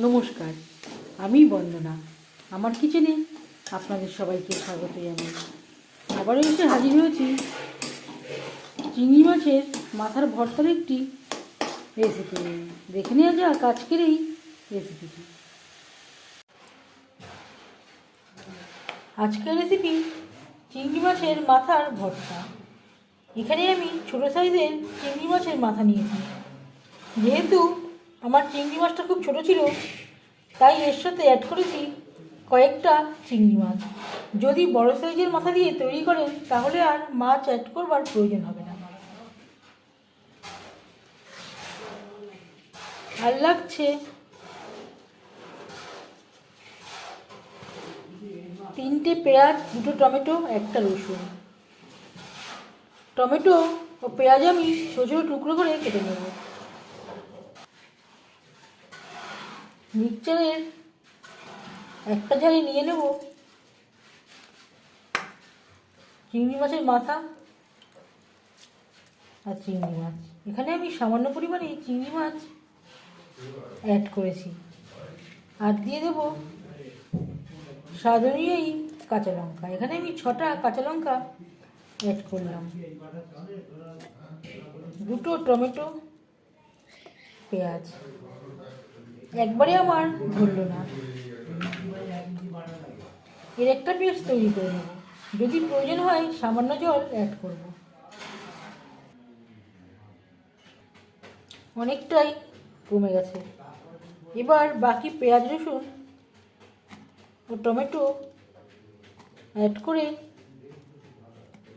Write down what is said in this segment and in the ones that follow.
নমস্কার, আমি বন্দনা। আমার কিচেনে আপনাদের সবাইকে স্বাগত জানাই। আবারও এসে হাজির হয়েছি চিংড়ি মাছের মাথার ভর্তার একটি রেসিপি দেখে নেওয়া যাক আজকের এই রেসিপিটি আজকের রেসিপি চিংড়ি মাছের মাথার ভর্তা। এখানে আমি ছোটো সাইজের চিংড়ি মাছের মাথা নিয়েছি। যেহেতু আমার চিংড়ি মাছটা খুব ছোট ছিল, তাই এর সাথে অ্যাড করেছি কয়েকটা চিংড়ি মাছ। যদি বড় সাইজের মাথা দিয়ে তৈরি করেন, তাহলে আর মাছ অ্যাড করবার প্রয়োজন হবে না। আর লাগছে তিনটে পেঁয়াজ, দুটো টমেটো, একটা রসুন। টমেটো ও পেঁয়াজ আমি ছোটো ছোটো টুকরো করে কেটে নেব। মিক্সচারের একটা জারে নিয়ে নেব। চিংড়ি মাছের মাথা আর চিংড়ি মাছ। এখানে আমি সামান্য পরিমাণে চিংড়ি মাছ অ্যাড করেছি। আর দিয়ে দেব স্বাদ অনুযায়ী কাঁচা লঙ্কা। এখানে আমি ছটা কাঁচা লঙ্কা অ্যাড করলাম। দুটো টমেটো, পেঁয়াজ। একবারে আমার ধরলো না। এর একটা পেস্ট তৈরি করে নেব। যদি প্রয়োজন হয় সামান্য জল অ্যাড করব। অনেকটাই কমে গেছে। এবার বাকি পেঁয়াজ, রসুন ও টমেটো অ্যাড করে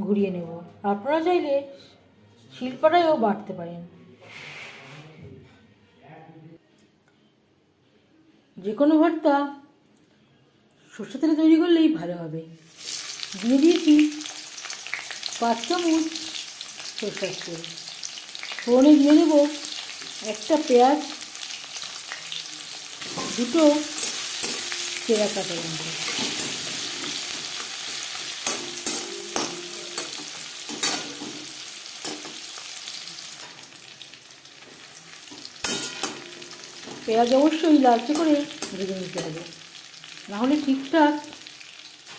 ঘুরিয়ে নেব। আপনারা চাইলে শিলপাটায়ও বাড়তে পারেন। যে কোনো ভর্তা সর্ষে তেলে তৈরি করলেই ভালো হবে। দিয়ে দিয়েছি পাঁচ চামচ সরষের তেল। ফোড়নে দিয়ে দেব একটা পেঁয়াজ, দুটো চেরা কাটা লঙ্কা পেঁয়াজ অবশ্যই লালচে করে ভেজে নিতে হবে। নাহলে ঠিকঠাক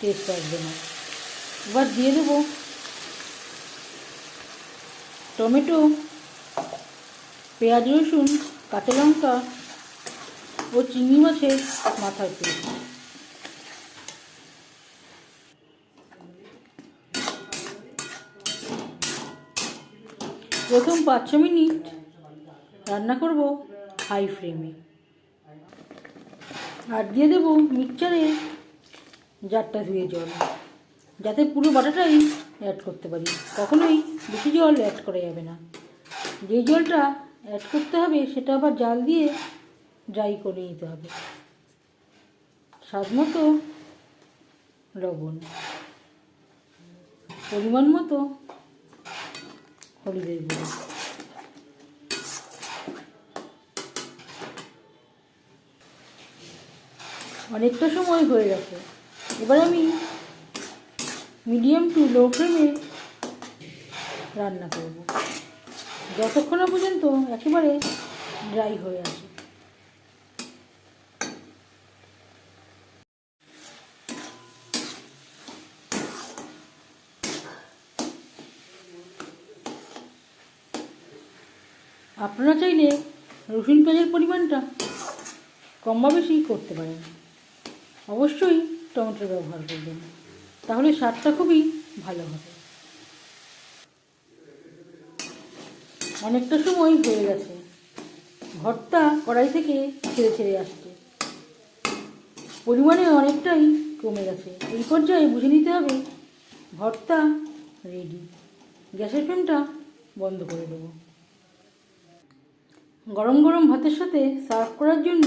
টেস্ট আসবে না। এবার দিয়ে দেবো টমেটো, পেঁয়াজ রসুন, কাঁচা লঙ্কা ও চিংড়ি মাছের মাথার তেল প্রথম পাঁচ ছ মিনিট রান্না করব। হাই ফ্লেমে আর দিয়ে দেবো মিক্সচারে জারটা ধুয়ে জল, যাতে পুরো বাটাটাই অ্যাড করতে পারি। কখনোই বেশি জল অ্যাড করা যাবে না। যেই জলটা অ্যাড করতে হবে, সেটা আবার জাল দিয়ে ড্রাই করে নিতে হবে। স্বাদ মতো লবণ। পরিমাণ মতো হলুদের গুঁড়ো। অনেকটা সময় হয়ে গেছে। এবার আমি মিডিয়াম টু লো ফ্লেমে রান্না করব। যতক্ষণ পর্যন্ত একেবারে ড্রাই হয়ে আসে। আপনারা চাইলে রসুন পেঁয়াজের পরিমাণটা কম বা বেশি করতে পারেন। অবশ্যই টমেটোর ব্যবহার করবেন। তাহলে স্বাদটা খুবই ভালো হবে। অনেকটা সময় হয়ে গেছে। ভর্তা কড়াই থেকে ছেড়ে ছেড়ে আসছে। পরিমাণে অনেকটাই কমে গেছে। এই পর্যায়ে বুঝে নিতে হবে, ভর্তা রেডি গ্যাসের ফ্লেমটা বন্ধ করে দেবো। গরম গরম ভাতের সাথে সার্ভ করার জন্য